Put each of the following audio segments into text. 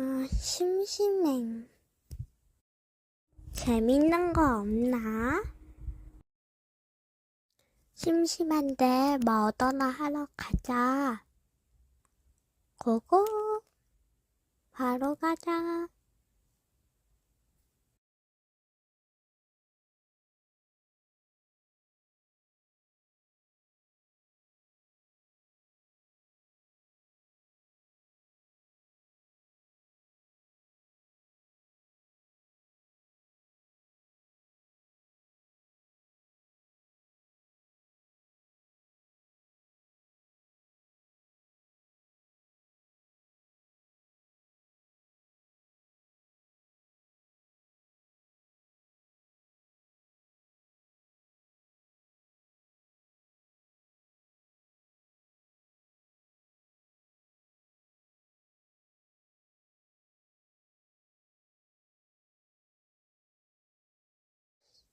아, 심심해. 재밌는 거 없나? 심심한데 뭐더나 하러 가자. 고고. 바로 가자.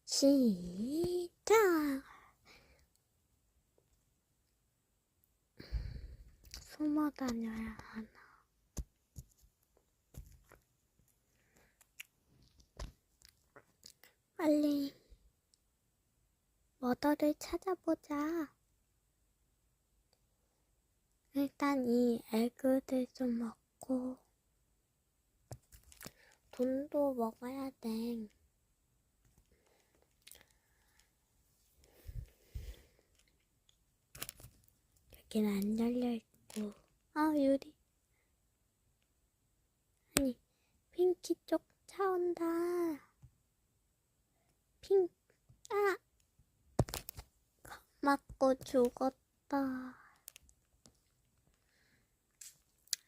시작! 숨어 다녀야 하나. 빨리 머더를 찾아보자. 일단 이 에그들 좀 먹고 돈도 먹어야 돼. 여기는 안 열려있고. 아, 유리. 아니, 핑키 쪽 차 온다. 핑, 아! 맞고 죽었다.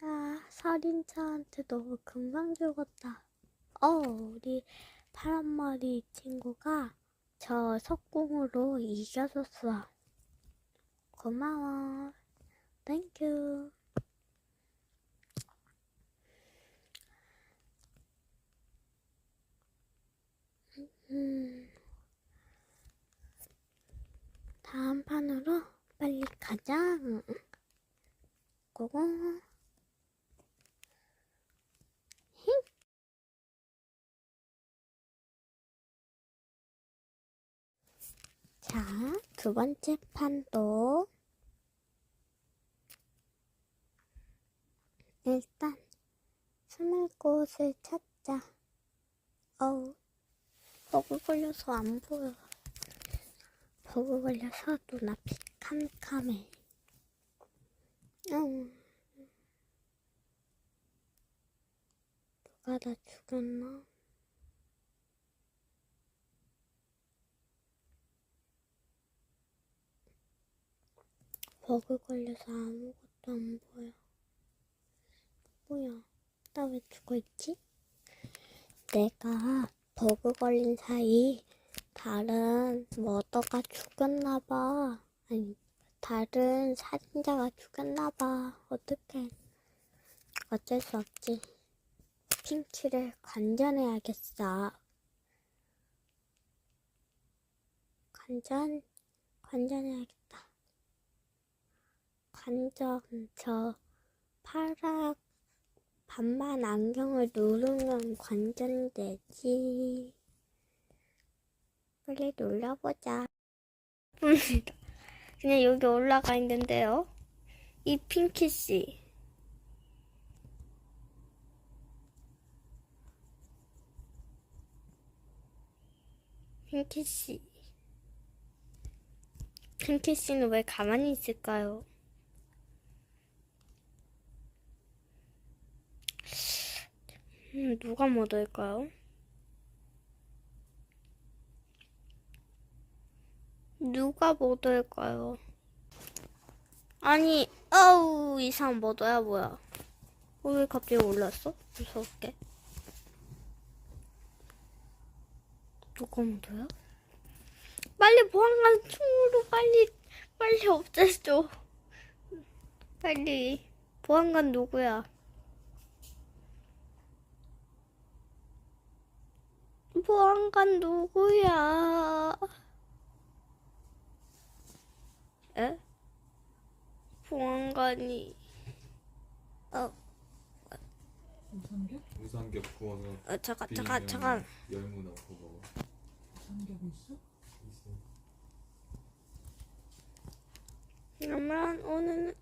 아, 살인자한테 너무 금방 죽었다. 어, 우리 파란머리 친구가 저 석궁으로 이겨줬어. 고마워. 땡큐. 음. 다음 판으로 빨리 가자. 응. 고고. 자, 두 번째 판도 일단 숨을 곳을 찾자. 어우, 버그 걸려서 안 보여. 버그 걸려서 눈앞이 캄캄해. 응. 누가 나 죽였나? 버그 걸려서 아무것도 안 보여. 뭐야? 나 왜 죽어있지? 내가 버그 걸린 사이 다른 머더가 죽였나봐. 아니, 다른 살인자가 죽였나봐. 어떡해. 어쩔 수 없지. 핑키를 관전해야겠어. 관전, 관전해야겠다. 관전, 저, 파락, 반만 안경을 누르면 관전되지. 빨리 눌러보자. 그냥 여기 올라가 있는데요. 이 핑키 씨. 핑키 씨. 핑키 씨는 왜 가만히 있을까요? 음, 누가 mod을까요? 누가 mod을까요? 아니, 어우, 이 사람 mod어야 뭐야? 어, 왜 갑자기 올랐어? 무섭게. 누가 mod어야? 빨리 보안관 총으로 빨리, 빨리 없애줘. 빨리. 보안관 누구야? 보안관 누구야? 에? 보안관이 어 우삼겹? 우삼겹 구워서 어, 잠깐, 잠깐, 잠깐. 열무 넣고 먹어. 있어? 있어. 그러면 오늘